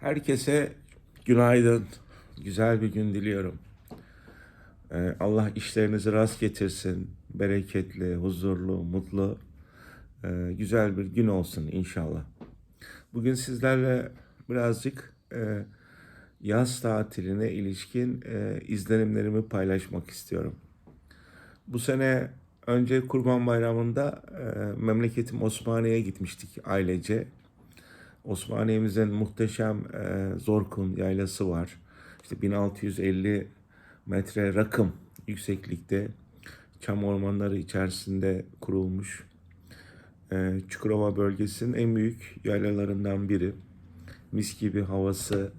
Herkese günaydın, güzel bir gün diliyorum. Ee, Allah işlerinizi rast getirsin, bereketli, huzurlu, mutlu, e, güzel bir gün olsun inşallah. Bugün sizlerle birazcık e, yaz tatiline ilişkin e, izlenimlerimi paylaşmak istiyorum. Bu sene önce Kurban Bayramı'nda e, memleketim Osmaniye'ye gitmiştik ailece. Osmaniye'mizin muhteşem e, Zorkun yaylası var. İşte 1650 metre rakım yükseklikte çam ormanları içerisinde kurulmuş. E, Çukurova bölgesinin en büyük yaylalarından biri. Mis gibi havası,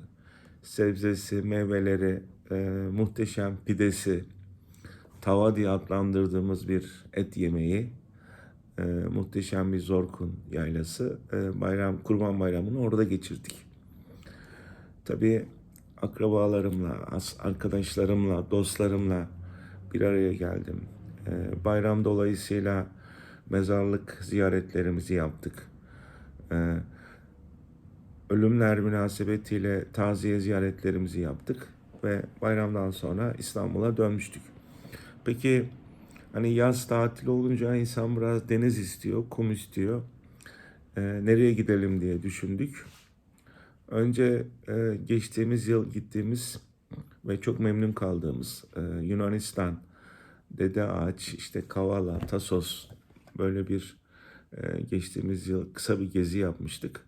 sebzesi, meyveleri, e, muhteşem pidesi, tava diye adlandırdığımız bir et yemeği. E, muhteşem bir Zorkun yaylası. E, bayram, Kurban Bayramı'nı orada geçirdik. Tabii akrabalarımla, arkadaşlarımla, dostlarımla bir araya geldim. E, bayram dolayısıyla mezarlık ziyaretlerimizi yaptık. E, ölümler münasebetiyle taziye ziyaretlerimizi yaptık ve bayramdan sonra İstanbul'a dönmüştük. Peki hani yaz tatili olunca insan biraz deniz istiyor, kum istiyor. Ee, nereye gidelim diye düşündük. Önce e, geçtiğimiz yıl gittiğimiz ve çok memnun kaldığımız e, Yunanistan, Dede Ağaç, işte Kavala, Tasos böyle bir e, geçtiğimiz yıl kısa bir gezi yapmıştık.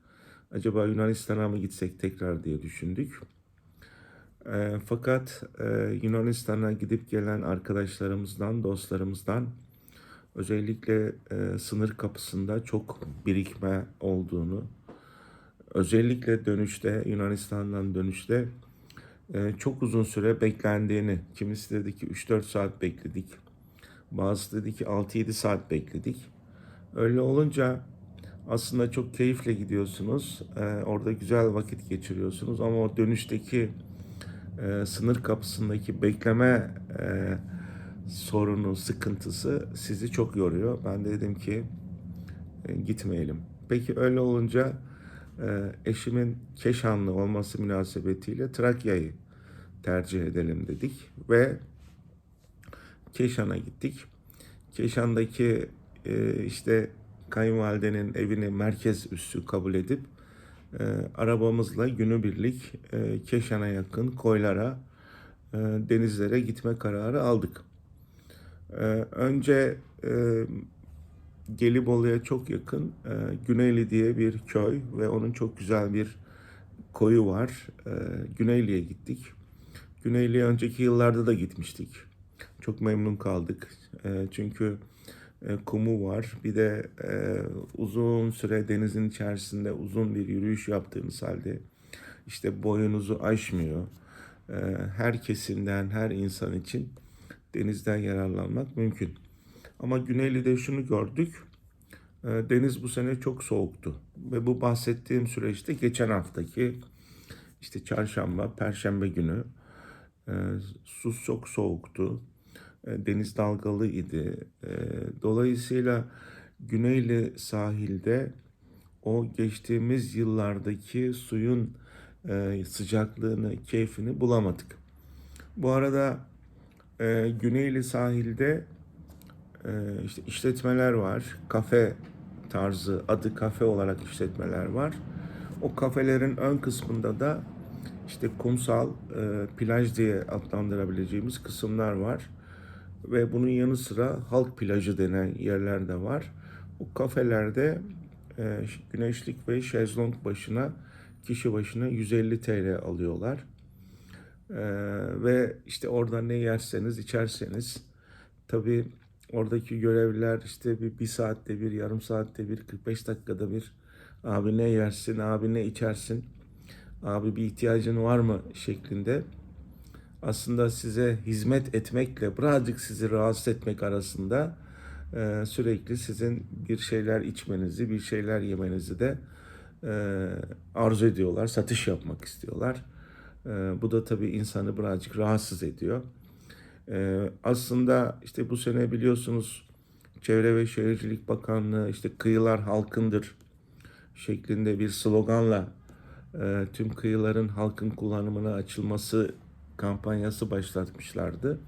Acaba Yunanistan'a mı gitsek tekrar diye düşündük. E, fakat e, Yunanistan'a gidip gelen arkadaşlarımızdan, dostlarımızdan özellikle e, sınır kapısında çok birikme olduğunu, özellikle dönüşte, Yunanistan'dan dönüşte e, çok uzun süre beklendiğini, kimisi dedi ki 3-4 saat bekledik, bazısı dedi ki 6-7 saat bekledik. Öyle olunca aslında çok keyifle gidiyorsunuz, e, orada güzel vakit geçiriyorsunuz ama o dönüşteki e, sınır kapısındaki bekleme e, sorunu, sıkıntısı sizi çok yoruyor. Ben de dedim ki e, gitmeyelim. Peki öyle olunca e, eşimin Keşanlı olması münasebetiyle Trakya'yı tercih edelim dedik ve Keşan'a gittik. Keşan'daki e, işte kayınvalidenin evini merkez üssü kabul edip e, arabamızla günübirlik e, Keşan'a yakın koylara, e, denizlere gitme kararı aldık. E, önce e, Gelibolu'ya çok yakın e, Güneyli diye bir köy ve onun çok güzel bir koyu var. E, Güneyli'ye gittik. Güneyli'ye önceki yıllarda da gitmiştik. Çok memnun kaldık. E, çünkü e, kumu var. Bir de e, uzun süre denizin içerisinde uzun bir yürüyüş yaptığınız halde işte boyunuzu aşmıyor. E, her kesimden, her insan için denizden yararlanmak mümkün. Ama Güneyli'de şunu gördük. E, deniz bu sene çok soğuktu. Ve bu bahsettiğim süreçte geçen haftaki işte çarşamba, perşembe günü e, su çok soğuktu. E, deniz dalgalı idi. E, Dolayısıyla Güneyli sahilde o geçtiğimiz yıllardaki suyun e, sıcaklığını, keyfini bulamadık. Bu arada Güneyli sahilde işte işletmeler var. Kafe tarzı, adı kafe olarak işletmeler var. O kafelerin ön kısmında da işte kumsal, plaj diye adlandırabileceğimiz kısımlar var. Ve bunun yanı sıra halk plajı denen yerler de var. O kafelerde e, güneşlik ve şezlong başına kişi başına 150 TL alıyorlar. E, ve işte orada ne yerseniz içerseniz tabii oradaki görevliler işte bir, bir saatte bir, yarım saatte bir, 45 dakikada bir abi ne yersin, abi ne içersin, abi bir ihtiyacın var mı şeklinde aslında size hizmet etmekle birazcık sizi rahatsız etmek arasında e, sürekli sizin bir şeyler içmenizi, bir şeyler yemenizi de e, arzu ediyorlar, satış yapmak istiyorlar. E, bu da tabii insanı birazcık rahatsız ediyor. E, aslında işte bu sene biliyorsunuz Çevre ve Şehircilik Bakanlığı işte kıyılar halkındır şeklinde bir sloganla e, tüm kıyıların halkın kullanımına açılması kampanyası başlatmışlardı.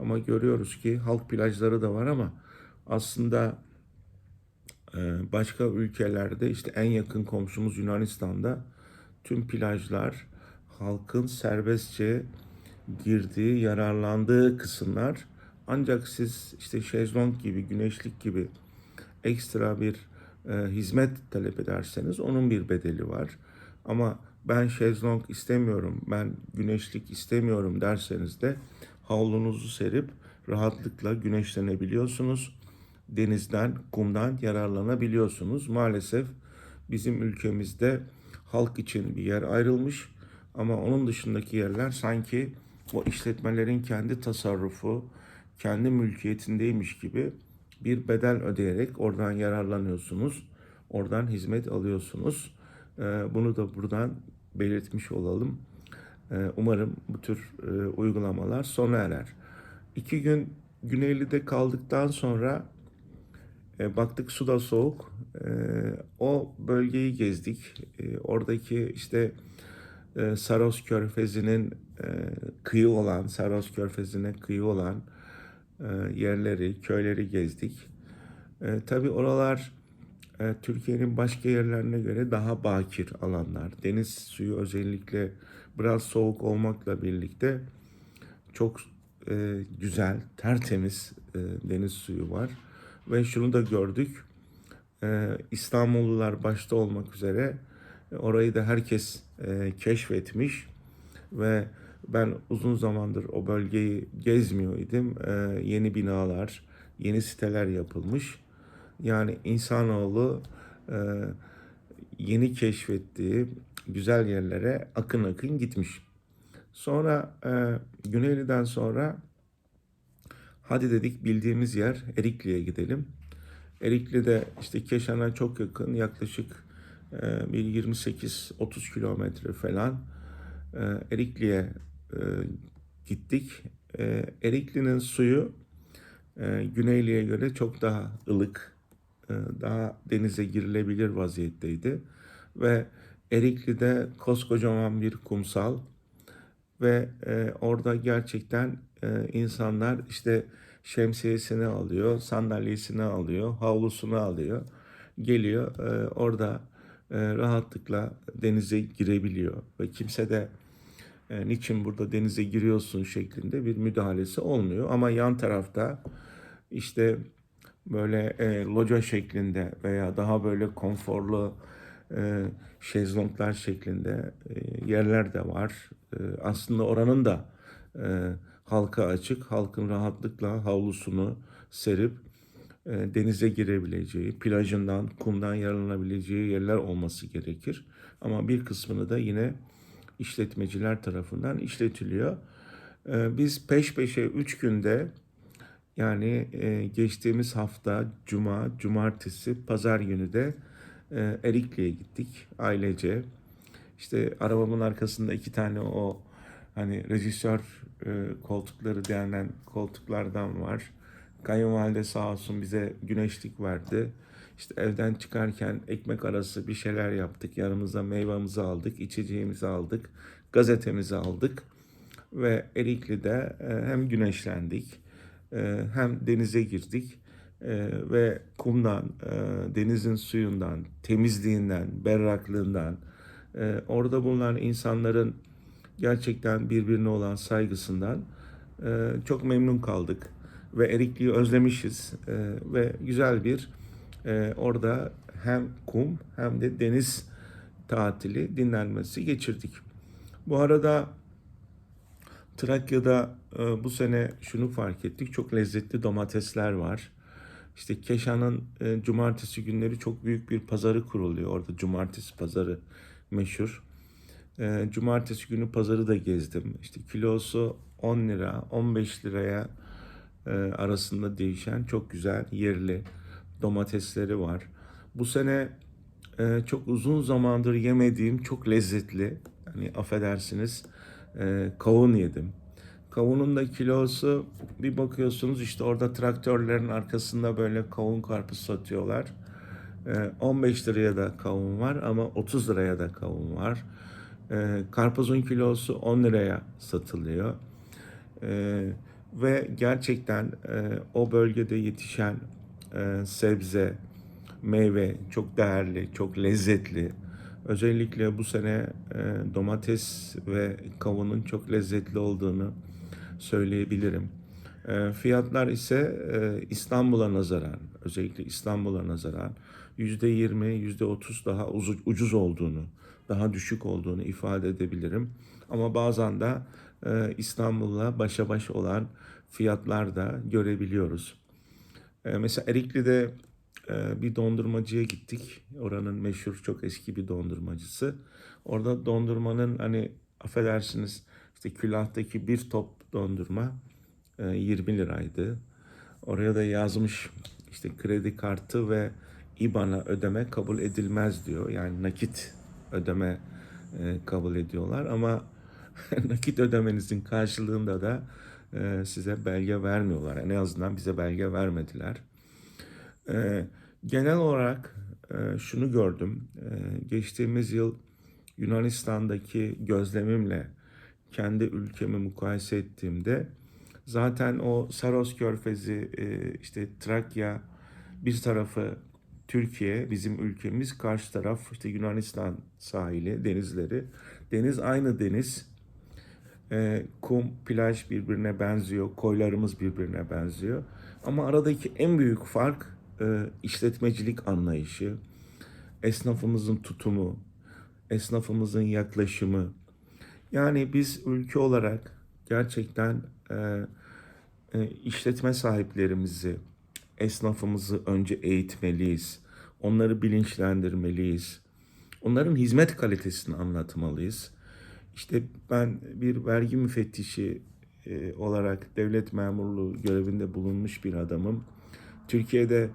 Ama görüyoruz ki halk plajları da var ama aslında e, başka ülkelerde işte en yakın komşumuz Yunanistan'da tüm plajlar halkın serbestçe girdiği, yararlandığı kısımlar. Ancak siz işte şezlong gibi, güneşlik gibi ekstra bir e, hizmet talep ederseniz onun bir bedeli var. Ama ben şezlong istemiyorum, ben güneşlik istemiyorum derseniz de havlunuzu serip rahatlıkla güneşlenebiliyorsunuz. Denizden, kumdan yararlanabiliyorsunuz. Maalesef bizim ülkemizde halk için bir yer ayrılmış ama onun dışındaki yerler sanki o işletmelerin kendi tasarrufu, kendi mülkiyetindeymiş gibi bir bedel ödeyerek oradan yararlanıyorsunuz. Oradan hizmet alıyorsunuz. Ee, Bunu da buradan belirtmiş olalım. Ee, Umarım bu tür e, uygulamalar sona erer. İki gün Güneyli'de kaldıktan sonra e, baktık su da soğuk. E, o bölgeyi gezdik. Oradaki işte Saros Körfezi'nin kıyı olan, Saros Körfezi'ne kıyı olan yerleri, köyleri gezdik. Tabii oralar e, Türkiye'nin başka yerlerine göre daha bakir alanlar. Deniz suyu özellikle biraz soğuk olmakla birlikte çok e, güzel, tertemiz e, deniz suyu var. Ve şunu da gördük. E, İstanbullular başta olmak üzere e, orayı da herkes e, keşfetmiş ve ben uzun zamandır o bölgeyi gezmiyor idim. E, yeni binalar, yeni siteler yapılmış. Yani insanoğlu e, yeni keşfettiği güzel yerlere akın akın gitmiş. Sonra e, Güneyli'den sonra hadi dedik bildiğimiz yer Erikli'ye gidelim. Erikli'de işte Keşan'a çok yakın yaklaşık e, bir 28-30 kilometre falan e, Erikli'ye e, gittik. E, Erikli'nin suyu e, Güneyli'ye göre çok daha ılık, daha denize girilebilir vaziyetteydi. Ve Erikli'de koskocaman bir kumsal ve e, orada gerçekten e, insanlar işte şemsiyesini alıyor, sandalyesini alıyor, havlusunu alıyor, geliyor e, orada e, rahatlıkla denize girebiliyor. Ve kimse de e, niçin burada denize giriyorsun? şeklinde bir müdahalesi olmuyor. Ama yan tarafta işte böyle e, loca şeklinde veya daha böyle konforlu e, şezlonglar şeklinde e, yerler de var. E, aslında oranın da e, halka açık, halkın rahatlıkla havlusunu serip e, denize girebileceği, plajından, kumdan yararlanabileceği yerler olması gerekir. Ama bir kısmını da yine işletmeciler tarafından işletiliyor. E, biz peş peşe 3 günde yani e, geçtiğimiz hafta cuma, cumartesi, pazar günü de e, Erikli'ye gittik ailece. İşte arabamın arkasında iki tane o hani rejisör e, koltukları denilen koltuklardan var. Kayınvalide sağ olsun bize güneşlik verdi. İşte evden çıkarken ekmek arası bir şeyler yaptık. Yanımıza meyvemizi aldık, içeceğimizi aldık, gazetemizi aldık. Ve Erikli'de hem güneşlendik hem denize girdik e, ve kumdan, e, denizin suyundan, temizliğinden, berraklığından, orada bulunan insanların gerçekten birbirine olan saygısından çok memnun kaldık ve Erikli'yi özlemişiz ve güzel bir orada hem kum hem de deniz tatili dinlenmesi geçirdik. Bu arada Trakya'da e, bu sene şunu fark ettik. Çok lezzetli domatesler var. İşte Keşan'ın e, cumartesi günleri çok büyük bir pazarı kuruluyor. Orada cumartesi pazarı meşhur. E, cumartesi günü pazarı da gezdim. İşte kilosu 10 lira, 15 liraya e, arasında değişen çok güzel yerli domatesleri var. Bu sene e, çok uzun zamandır yemediğim çok lezzetli, hani affedersiniz, e, kavun yedim. Kavunun da kilosu bir bakıyorsunuz işte orada traktörlerin arkasında böyle kavun karpuz satıyorlar. E, 15 liraya da kavun var ama 30 liraya da kavun var. E, karpuzun kilosu 10 liraya satılıyor. E, ve gerçekten e, o bölgede yetişen e, sebze, meyve çok değerli, çok lezzetli. Özellikle bu sene e, domates ve kavunun çok lezzetli olduğunu söyleyebilirim. E, fiyatlar ise e, İstanbul'a nazaran, özellikle İstanbul'a nazaran yüzde yirmi, yüzde otuz daha ucuz, olduğunu, daha düşük olduğunu ifade edebilirim. Ama bazen de e, İstanbul'la başa baş olan fiyatlar da görebiliyoruz. Mesela Erikli'de bir dondurmacıya gittik. Oranın meşhur çok eski bir dondurmacısı. Orada dondurmanın hani affedersiniz işte külahtaki bir top dondurma e, 20 liraydı. Oraya da yazmış işte kredi kartı ve IBAN'a ödeme kabul edilmez diyor. Yani nakit ödeme e, kabul ediyorlar ama nakit ödemenizin karşılığında da e, size belge vermiyorlar. En azından bize belge vermediler. E, genel olarak e, şunu gördüm. E, geçtiğimiz yıl Yunanistan'daki gözlemimle kendi ülkemi mukayese ettiğimde zaten o Saros Körfezi, e, işte Trakya bir tarafı Türkiye, bizim ülkemiz, karşı taraf işte Yunanistan sahili, denizleri. Deniz aynı deniz. E, kum, plaj birbirine benziyor, koylarımız birbirine benziyor. Ama aradaki en büyük fark e, işletmecilik anlayışı, esnafımızın tutumu, esnafımızın yaklaşımı. Yani biz ülke olarak gerçekten e, e, işletme sahiplerimizi, esnafımızı önce eğitmeliyiz. Onları bilinçlendirmeliyiz. Onların hizmet kalitesini anlatmalıyız. İşte ben bir vergi müfettişi e, olarak devlet memurluğu görevinde bulunmuş bir adamım. Türkiye'de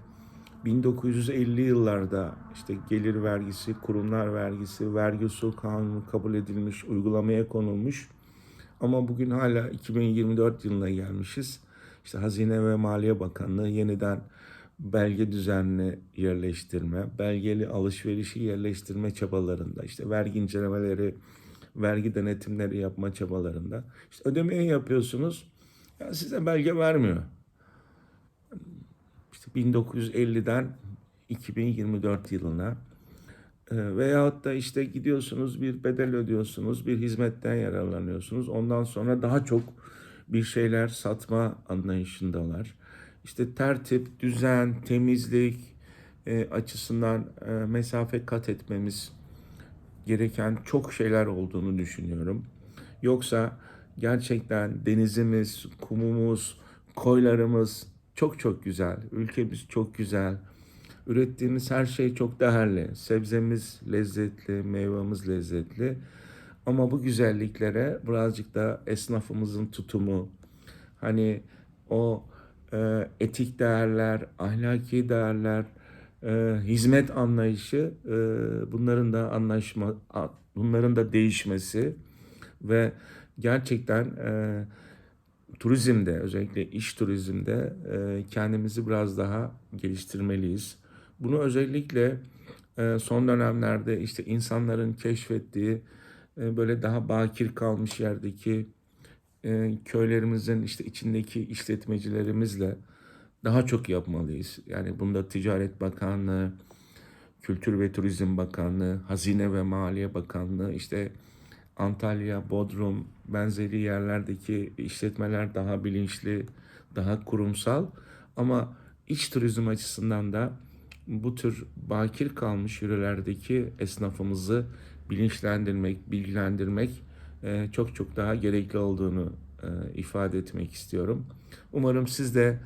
1950 yıllarda işte gelir vergisi, kurumlar vergisi, vergi usul kanunu kabul edilmiş, uygulamaya konulmuş. Ama bugün hala 2024 yılına gelmişiz. İşte Hazine ve Maliye Bakanlığı yeniden belge düzenli yerleştirme, belgeli alışverişi yerleştirme çabalarında, işte vergi incelemeleri, vergi denetimleri yapma çabalarında. İşte ödemeyi yapıyorsunuz, ya size belge vermiyor. İşte 1950'den 2024 yılına e, veyahut da işte gidiyorsunuz bir bedel ödüyorsunuz, bir hizmetten yararlanıyorsunuz. Ondan sonra daha çok bir şeyler satma anlayışındalar. İşte tertip, düzen, temizlik e, açısından e, mesafe kat etmemiz gereken çok şeyler olduğunu düşünüyorum. Yoksa gerçekten denizimiz, kumumuz, koylarımız çok çok güzel. Ülkemiz çok güzel. Ürettiğimiz her şey çok değerli. Sebzemiz lezzetli, meyvemiz lezzetli. Ama bu güzelliklere birazcık da esnafımızın tutumu, hani o e, etik değerler, ahlaki değerler, e, hizmet anlayışı, e, bunların da anlaşma, bunların da değişmesi ve gerçekten e, turizmde, özellikle iş turizmde e, kendimizi biraz daha geliştirmeliyiz. Bunu özellikle e, son dönemlerde işte insanların keşfettiği e, böyle daha bakir kalmış yerdeki e, köylerimizin işte içindeki işletmecilerimizle daha çok yapmalıyız. Yani bunda Ticaret Bakanlığı, Kültür ve Turizm Bakanlığı, Hazine ve Maliye Bakanlığı, işte Antalya, Bodrum benzeri yerlerdeki işletmeler daha bilinçli, daha kurumsal ama iç turizm açısından da bu tür bakir kalmış yörelerdeki esnafımızı bilinçlendirmek, bilgilendirmek e, çok çok daha gerekli olduğunu e, ifade etmek istiyorum. Umarım siz de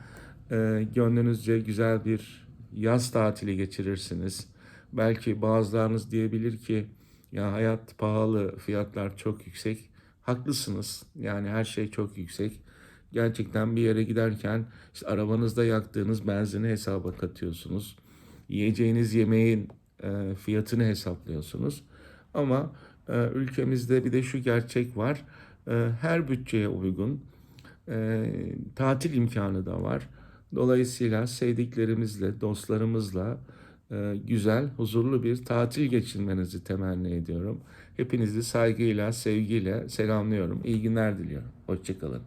e, gönlünüzce güzel bir yaz tatili geçirirsiniz. Belki bazılarınız diyebilir ki ya hayat pahalı, fiyatlar çok yüksek. Haklısınız. Yani her şey çok yüksek. Gerçekten bir yere giderken işte arabanızda yaktığınız benzini hesaba katıyorsunuz. Yiyeceğiniz yemeğin e, fiyatını hesaplıyorsunuz. Ama e, ülkemizde bir de şu gerçek var. E, her bütçeye uygun e, tatil imkanı da var. Dolayısıyla sevdiklerimizle, dostlarımızla güzel, huzurlu bir tatil geçirmenizi temenni ediyorum. Hepinizi saygıyla, sevgiyle selamlıyorum. İyi günler diliyorum. Hoşçakalın.